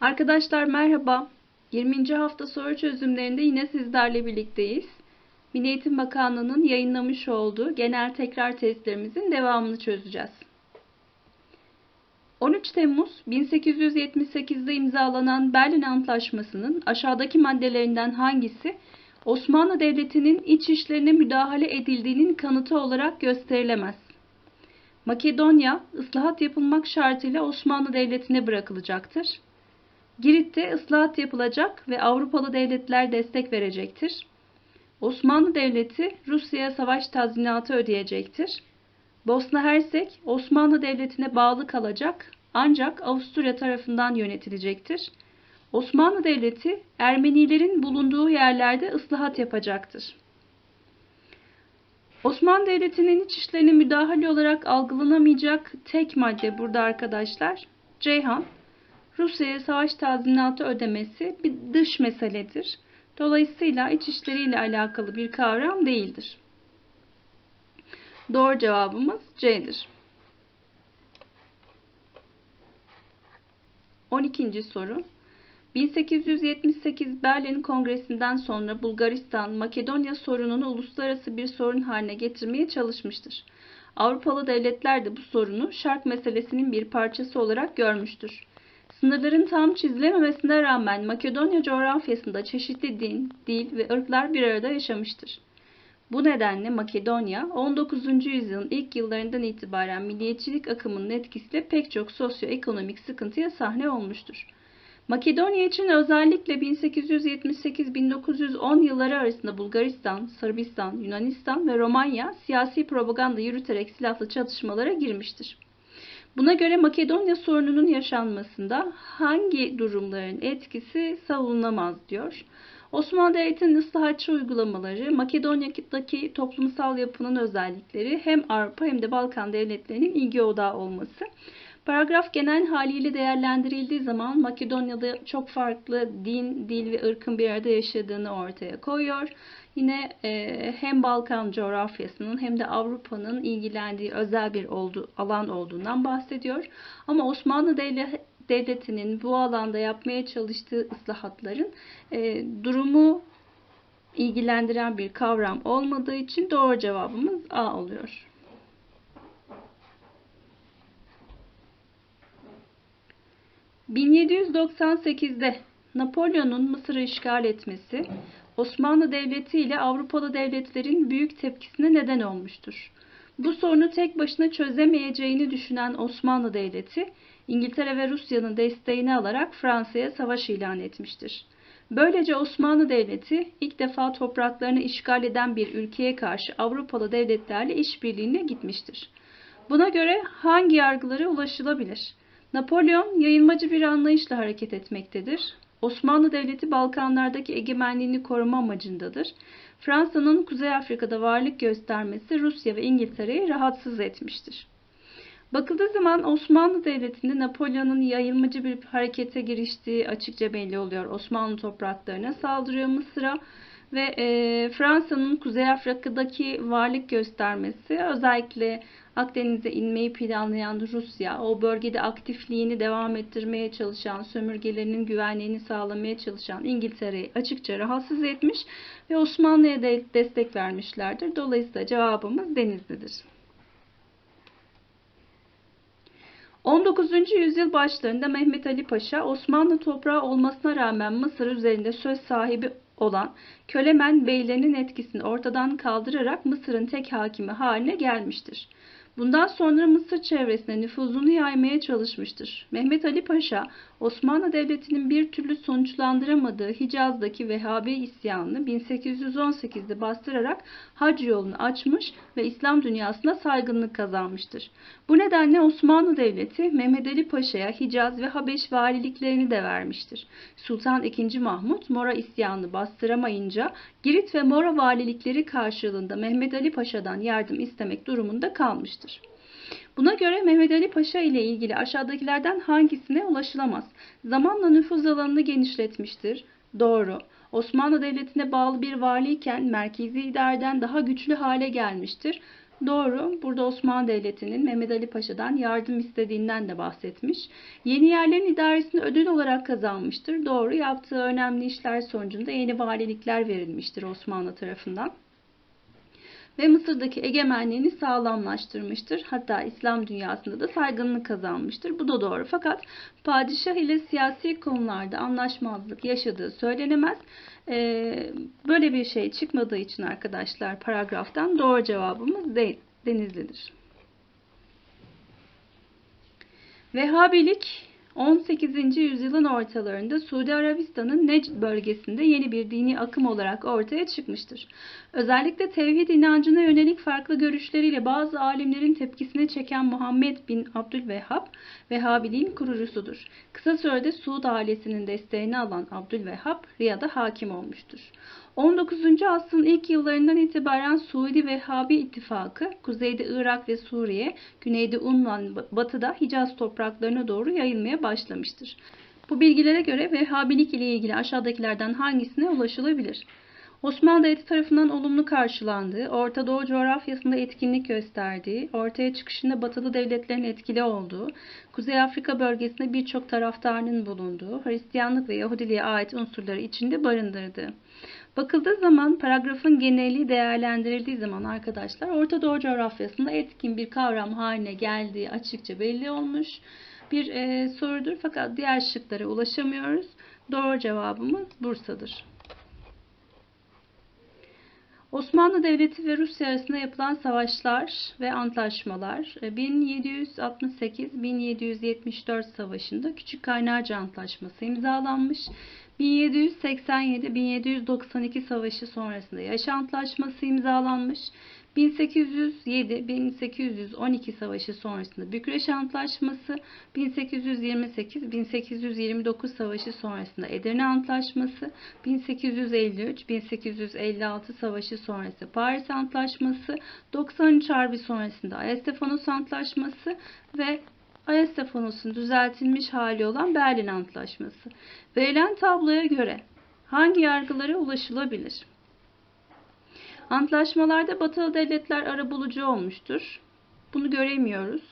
Arkadaşlar merhaba. 20. hafta soru çözümlerinde yine sizlerle birlikteyiz. Milli Eğitim Bakanlığı'nın yayınlamış olduğu genel tekrar testlerimizin devamını çözeceğiz. 13 Temmuz 1878'de imzalanan Berlin Antlaşması'nın aşağıdaki maddelerinden hangisi Osmanlı Devleti'nin iç işlerine müdahale edildiğinin kanıtı olarak gösterilemez? Makedonya, ıslahat yapılmak şartıyla Osmanlı Devleti'ne bırakılacaktır. Girit'te ıslahat yapılacak ve Avrupalı devletler destek verecektir. Osmanlı Devleti Rusya'ya savaş tazminatı ödeyecektir. Bosna Hersek Osmanlı Devleti'ne bağlı kalacak ancak Avusturya tarafından yönetilecektir. Osmanlı Devleti Ermenilerin bulunduğu yerlerde ıslahat yapacaktır. Osmanlı Devleti'nin iç işlerine müdahale olarak algılanamayacak tek madde burada arkadaşlar. Ceyhan, Rusya'ya savaş tazminatı ödemesi bir dış meseledir. Dolayısıyla iç işleriyle alakalı bir kavram değildir. Doğru cevabımız C'dir. 12. soru. 1878 Berlin Kongresi'nden sonra Bulgaristan, Makedonya sorununu uluslararası bir sorun haline getirmeye çalışmıştır. Avrupalı devletler de bu sorunu şark meselesinin bir parçası olarak görmüştür. Sınırların tam çizilememesine rağmen Makedonya coğrafyasında çeşitli din, dil ve ırklar bir arada yaşamıştır. Bu nedenle Makedonya 19. yüzyılın ilk yıllarından itibaren milliyetçilik akımının etkisiyle pek çok sosyoekonomik sıkıntıya sahne olmuştur. Makedonya için özellikle 1878-1910 yılları arasında Bulgaristan, Sırbistan, Yunanistan ve Romanya siyasi propaganda yürüterek silahlı çatışmalara girmiştir. Buna göre Makedonya sorununun yaşanmasında hangi durumların etkisi savunulmaz diyor. Osmanlı Devleti'nin ıslahatçı uygulamaları, Makedonya'daki toplumsal yapının özellikleri hem Avrupa hem de Balkan devletlerinin ilgi odağı olması. Paragraf genel haliyle değerlendirildiği zaman Makedonya'da çok farklı din, dil ve ırkın bir arada yaşadığını ortaya koyuyor. Yine e, hem Balkan coğrafyasının hem de Avrupa'nın ilgilendiği özel bir oldu, alan olduğundan bahsediyor. Ama Osmanlı Devleti'nin bu alanda yapmaya çalıştığı ıslahatların e, durumu ilgilendiren bir kavram olmadığı için doğru cevabımız A oluyor. ...1798'de Napolyon'un Mısır'ı işgal etmesi Osmanlı Devleti ile Avrupalı devletlerin büyük tepkisine neden olmuştur. Bu sorunu tek başına çözemeyeceğini düşünen Osmanlı Devleti, İngiltere ve Rusya'nın desteğini alarak Fransa'ya savaş ilan etmiştir. Böylece Osmanlı Devleti ilk defa topraklarını işgal eden bir ülkeye karşı Avrupalı devletlerle işbirliğine gitmiştir. Buna göre hangi yargılara ulaşılabilir? Napolyon yayılmacı bir anlayışla hareket etmektedir. Osmanlı Devleti Balkanlardaki egemenliğini koruma amacındadır. Fransa'nın Kuzey Afrika'da varlık göstermesi Rusya ve İngiltere'yi rahatsız etmiştir. Bakıldığı zaman Osmanlı Devleti'nde Napolyon'un yayılmacı bir harekete giriştiği açıkça belli oluyor. Osmanlı topraklarına saldırıyor Mısır'a ve e, Fransa'nın Kuzey Afrika'daki varlık göstermesi özellikle Akdeniz'e inmeyi planlayan Rusya, o bölgede aktifliğini devam ettirmeye çalışan, sömürgelerinin güvenliğini sağlamaya çalışan İngiltere'yi açıkça rahatsız etmiş ve Osmanlı'ya da destek vermişlerdir. Dolayısıyla cevabımız Denizli'dir. 19. yüzyıl başlarında Mehmet Ali Paşa Osmanlı toprağı olmasına rağmen Mısır üzerinde söz sahibi olan Kölemen beylerinin etkisini ortadan kaldırarak Mısır'ın tek hakimi haline gelmiştir. Bundan sonra Mısır çevresine nüfuzunu yaymaya çalışmıştır. Mehmet Ali Paşa, Osmanlı Devleti'nin bir türlü sonuçlandıramadığı Hicaz'daki Vehhabi isyanını 1818'de bastırarak hac yolunu açmış ve İslam dünyasına saygınlık kazanmıştır. Bu nedenle Osmanlı Devleti Mehmet Ali Paşa'ya Hicaz ve Habeş valiliklerini de vermiştir. Sultan II. Mahmut Mora isyanını bastıramayınca Girit ve Mora valilikleri karşılığında Mehmet Ali Paşa'dan yardım istemek durumunda kalmıştır. Buna göre Mehmet Ali Paşa ile ilgili aşağıdakilerden hangisine ulaşılamaz? Zamanla nüfuz alanını genişletmiştir. Doğru. Osmanlı Devleti'ne bağlı bir valiyken merkezi idareden daha güçlü hale gelmiştir. Doğru. Burada Osmanlı Devleti'nin Mehmet Ali Paşa'dan yardım istediğinden de bahsetmiş. Yeni yerlerin idaresini ödül olarak kazanmıştır. Doğru. Yaptığı önemli işler sonucunda yeni valilikler verilmiştir Osmanlı tarafından. Ve Mısır'daki egemenliğini sağlamlaştırmıştır. Hatta İslam dünyasında da saygınlık kazanmıştır. Bu da doğru. Fakat padişah ile siyasi konularda anlaşmazlık yaşadığı söylenemez. Ee, böyle bir şey çıkmadığı için arkadaşlar paragraftan doğru cevabımız de, Denizli'dir. Vehhabilik 18. yüzyılın ortalarında Suudi Arabistan'ın Necd bölgesinde yeni bir dini akım olarak ortaya çıkmıştır. Özellikle tevhid inancına yönelik farklı görüşleriyle bazı alimlerin tepkisini çeken Muhammed bin Abdülvehhab, Vehhabiliğin kurucusudur. Kısa sürede Suud ailesinin desteğini alan Abdülvehhab, Riyad'a hakim olmuştur. 19. asrın ilk yıllarından itibaren Suudi Vehhabi ittifakı kuzeyde Irak ve Suriye, güneyde Unvan, batıda Hicaz topraklarına doğru yayılmaya başlamıştır. Bu bilgilere göre Vehhabilik ile ilgili aşağıdakilerden hangisine ulaşılabilir? Osmanlı Devleti tarafından olumlu karşılandığı, Orta Doğu coğrafyasında etkinlik gösterdiği, ortaya çıkışında batılı devletlerin etkili olduğu, Kuzey Afrika bölgesinde birçok taraftarının bulunduğu, Hristiyanlık ve Yahudiliğe ait unsurları içinde barındırdığı. Bakıldığı zaman paragrafın geneli değerlendirildiği zaman arkadaşlar Orta Doğu coğrafyasında etkin bir kavram haline geldiği açıkça belli olmuş bir e, sorudur. Fakat diğer şıklara ulaşamıyoruz. Doğru cevabımız Bursa'dır. Osmanlı Devleti ve Rusya arasında yapılan savaşlar ve antlaşmalar 1768-1774 Savaşı'nda Küçük Kaynarca Antlaşması imzalanmış. 1787-1792 Savaşı sonrasında Yaş Antlaşması imzalanmış. 1807-1812 Savaşı sonrasında Bükreş Antlaşması, 1828-1829 Savaşı sonrasında Edirne Antlaşması, 1853-1856 Savaşı sonrası Paris Antlaşması, 93 Harbi sonrasında Ayastefanos Antlaşması ve Ayastefanos'un düzeltilmiş hali olan Berlin Antlaşması. Verilen tabloya göre hangi yargılara ulaşılabilir? Antlaşmalarda batılı devletler arabulucu olmuştur. Bunu göremiyoruz.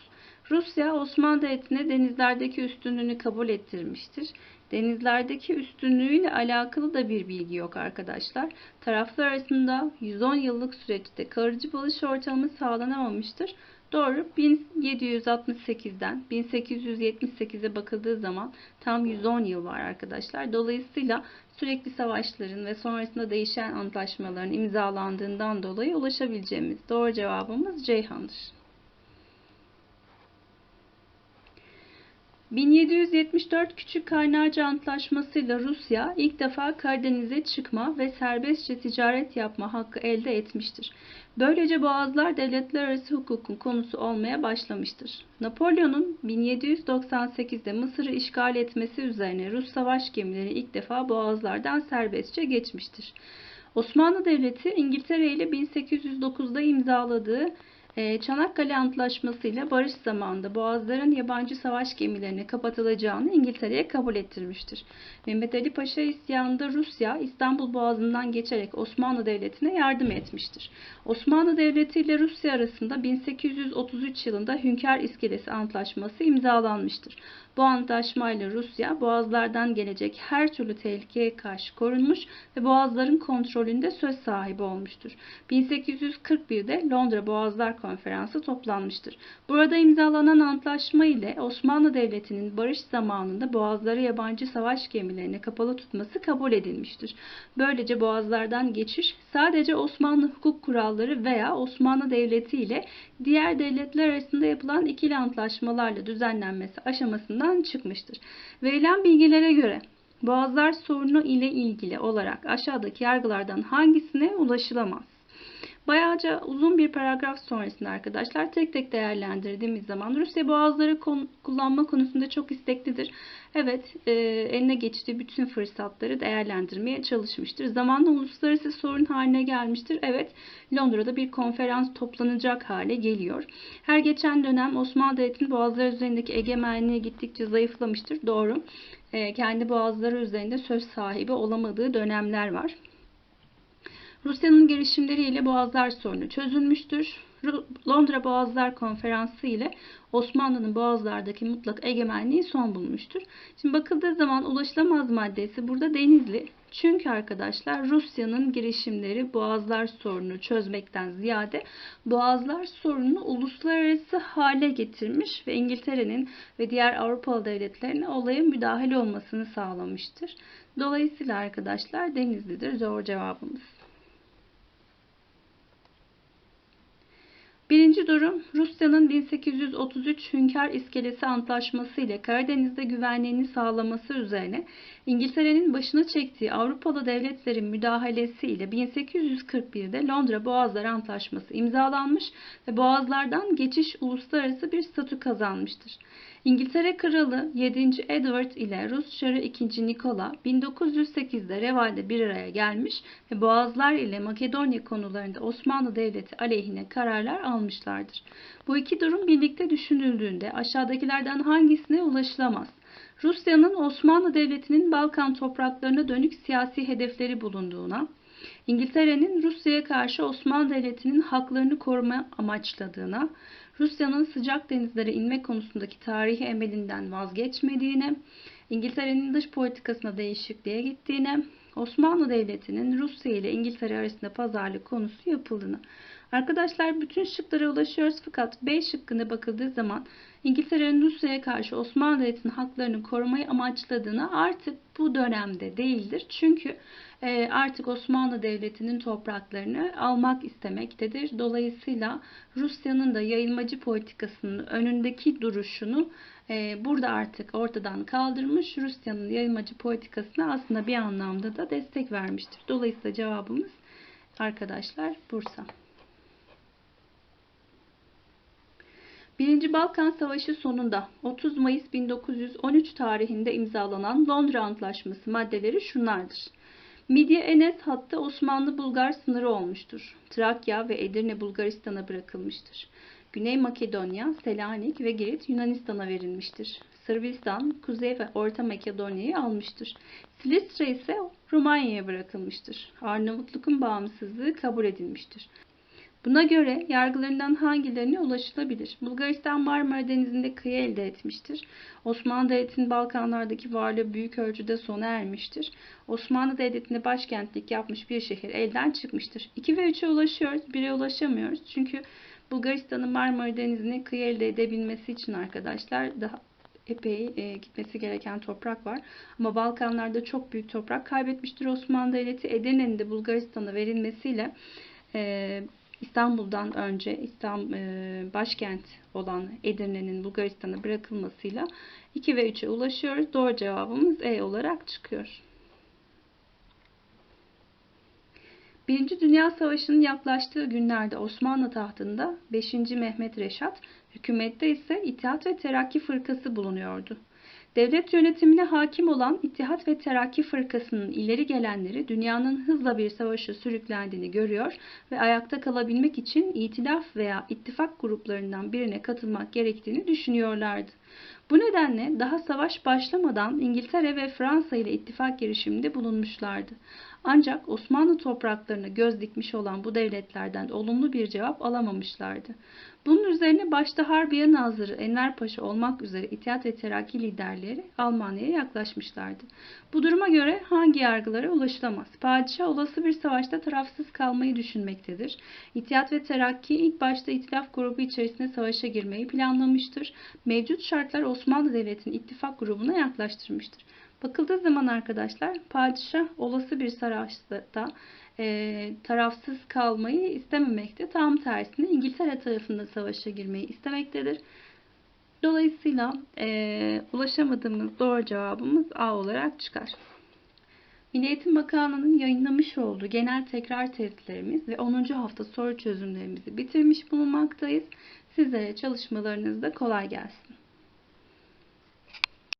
Rusya Osmanlı Devleti'ne denizlerdeki üstünlüğünü kabul ettirmiştir. Denizlerdeki üstünlüğüyle alakalı da bir bilgi yok arkadaşlar. Taraflar arasında 110 yıllık süreçte kalıcı barış ortamı sağlanamamıştır. Doğru 1768'den 1878'e bakıldığı zaman tam 110 yıl var arkadaşlar. Dolayısıyla sürekli savaşların ve sonrasında değişen antlaşmaların imzalandığından dolayı ulaşabileceğimiz doğru cevabımız Ceyhan'dır. 1774 Küçük Kaynarca Antlaşması ile Rusya ilk defa Karadeniz'e çıkma ve serbestçe ticaret yapma hakkı elde etmiştir. Böylece boğazlar devletler arası hukukun konusu olmaya başlamıştır. Napolyon'un 1798'de Mısır'ı işgal etmesi üzerine Rus savaş gemileri ilk defa boğazlardan serbestçe geçmiştir. Osmanlı Devleti İngiltere ile 1809'da imzaladığı Çanakkale Antlaşması ile barış zamanında boğazların yabancı savaş gemilerine kapatılacağını İngiltere'ye kabul ettirmiştir. Mehmet Ali Paşa isyanında Rusya İstanbul Boğazı'ndan geçerek Osmanlı Devleti'ne yardım etmiştir. Osmanlı Devleti ile Rusya arasında 1833 yılında Hünkar İskelesi Antlaşması imzalanmıştır. Bu antlaşmayla Rusya boğazlardan gelecek her türlü tehlikeye karşı korunmuş ve boğazların kontrolünde söz sahibi olmuştur. 1841'de Londra Boğazlar Konferansı toplanmıştır. Burada imzalanan antlaşma ile Osmanlı Devleti'nin barış zamanında boğazları yabancı savaş gemilerine kapalı tutması kabul edilmiştir. Böylece boğazlardan geçiş sadece Osmanlı hukuk kuralları veya Osmanlı Devleti ile diğer devletler arasında yapılan ikili antlaşmalarla düzenlenmesi aşamasından çıkmıştır. Verilen bilgilere göre boğazlar sorunu ile ilgili olarak aşağıdaki yargılardan hangisine ulaşılamaz? Bayağıca uzun bir paragraf sonrasında arkadaşlar tek tek değerlendirdiğimiz zaman Rusya boğazları kon kullanma konusunda çok isteklidir. Evet e, eline geçtiği bütün fırsatları değerlendirmeye çalışmıştır. Zamanla uluslararası sorun haline gelmiştir. Evet Londra'da bir konferans toplanacak hale geliyor. Her geçen dönem Osmanlı Devleti'nin boğazları üzerindeki egemenliği gittikçe zayıflamıştır. Doğru. E, kendi boğazları üzerinde söz sahibi olamadığı dönemler var. Rusya'nın girişimleriyle boğazlar sorunu çözülmüştür. Londra Boğazlar Konferansı ile Osmanlı'nın boğazlardaki mutlak egemenliği son bulmuştur. Şimdi bakıldığı zaman ulaşılamaz maddesi burada Denizli. Çünkü arkadaşlar Rusya'nın girişimleri boğazlar sorununu çözmekten ziyade boğazlar sorununu uluslararası hale getirmiş ve İngiltere'nin ve diğer Avrupalı devletlerin olaya müdahale olmasını sağlamıştır. Dolayısıyla arkadaşlar Denizli'dir doğru cevabımız. Birinci durum Rusya'nın 1833 Hünkar İskelesi Antlaşması ile Karadeniz'de güvenliğini sağlaması üzerine İngiltere'nin başına çektiği Avrupalı devletlerin müdahalesi ile 1841'de Londra Boğazlar Antlaşması imzalanmış ve boğazlardan geçiş uluslararası bir statü kazanmıştır. İngiltere Kralı 7. Edward ile Rus Çarı 2. Nikola 1908'de Reval'de bir araya gelmiş ve Boğazlar ile Makedonya konularında Osmanlı Devleti aleyhine kararlar almışlardır. Bu iki durum birlikte düşünüldüğünde aşağıdakilerden hangisine ulaşılamaz? Rusya'nın Osmanlı Devleti'nin Balkan topraklarına dönük siyasi hedefleri bulunduğuna, İngiltere'nin Rusya'ya karşı Osmanlı Devleti'nin haklarını koruma amaçladığına, Rusya'nın sıcak denizlere inme konusundaki tarihi emelinden vazgeçmediğine, İngiltere'nin dış politikasına değişikliğe gittiğine, Osmanlı Devleti'nin Rusya ile İngiltere arasında pazarlık konusu yapıldığını. Arkadaşlar bütün şıklara ulaşıyoruz fakat B şıkkına bakıldığı zaman İngiltere'nin Rusya'ya karşı Osmanlı Devleti'nin haklarını korumayı amaçladığını artık bu dönemde değildir. Çünkü e, artık Osmanlı Devleti'nin topraklarını almak istemektedir. Dolayısıyla Rusya'nın da yayılmacı politikasının önündeki duruşunu burada artık ortadan kaldırmış. Rusya'nın yayılmacı politikasına aslında bir anlamda da destek vermiştir. Dolayısıyla cevabımız arkadaşlar Bursa. Birinci Balkan Savaşı sonunda 30 Mayıs 1913 tarihinde imzalanan Londra Antlaşması maddeleri şunlardır. Midye Enes hattı Osmanlı-Bulgar sınırı olmuştur. Trakya ve Edirne Bulgaristan'a bırakılmıştır. Güney Makedonya, Selanik ve Girit Yunanistan'a verilmiştir. Sırbistan, Kuzey ve Orta Makedonya'yı almıştır. Silistre ise Romanya'ya bırakılmıştır. Arnavutluk'un bağımsızlığı kabul edilmiştir. Buna göre yargılarından hangilerine ulaşılabilir? Bulgaristan Marmara Denizi'nde kıyı elde etmiştir. Osmanlı Devleti'nin Balkanlardaki varlığı büyük ölçüde sona ermiştir. Osmanlı Devleti'nde başkentlik yapmış bir şehir elden çıkmıştır. 2 ve 3'e ulaşıyoruz, 1'e ulaşamıyoruz. Çünkü Bulgaristan'ın Marmara Denizi'ne kıyı elde edebilmesi için arkadaşlar daha epey e, gitmesi gereken toprak var. Ama Balkanlarda çok büyük toprak kaybetmiştir Osmanlı Devleti. Edirne'nin de Bulgaristan'a verilmesiyle e, İstanbul'dan önce İstanbul e, başkent olan Edirne'nin Bulgaristan'a bırakılmasıyla 2 ve 3'e ulaşıyoruz. Doğru cevabımız E olarak çıkıyor. Birinci Dünya Savaşı'nın yaklaştığı günlerde Osmanlı tahtında 5. Mehmet Reşat, hükümette ise İttihat ve Terakki Fırkası bulunuyordu. Devlet yönetimine hakim olan İttihat ve Terakki Fırkası'nın ileri gelenleri dünyanın hızla bir savaşa sürüklendiğini görüyor ve ayakta kalabilmek için itilaf veya ittifak gruplarından birine katılmak gerektiğini düşünüyorlardı. Bu nedenle daha savaş başlamadan İngiltere ve Fransa ile ittifak girişiminde bulunmuşlardı. Ancak Osmanlı topraklarına göz dikmiş olan bu devletlerden olumlu bir cevap alamamışlardı. Bunun üzerine başta Harbiye Nazırı Enver Paşa olmak üzere İttihat ve Terakki liderleri Almanya'ya yaklaşmışlardı. Bu duruma göre hangi yargılara ulaşılamaz? Padişah olası bir savaşta tarafsız kalmayı düşünmektedir. İttihat ve Terakki ilk başta itilaf grubu içerisinde savaşa girmeyi planlamıştır. Mevcut şartlar Osmanlı Devleti'nin ittifak grubuna yaklaştırmıştır. Bakıldığı zaman arkadaşlar padişah olası bir savaşta e, tarafsız kalmayı istememekte. Tam tersine İngiltere tarafında savaşa girmeyi istemektedir. Dolayısıyla e, ulaşamadığımız doğru cevabımız A olarak çıkar. Milli Eğitim Bakanlığı'nın yayınlamış olduğu genel tekrar testlerimiz ve 10. hafta soru çözümlerimizi bitirmiş bulunmaktayız. Sizlere çalışmalarınızda kolay gelsin.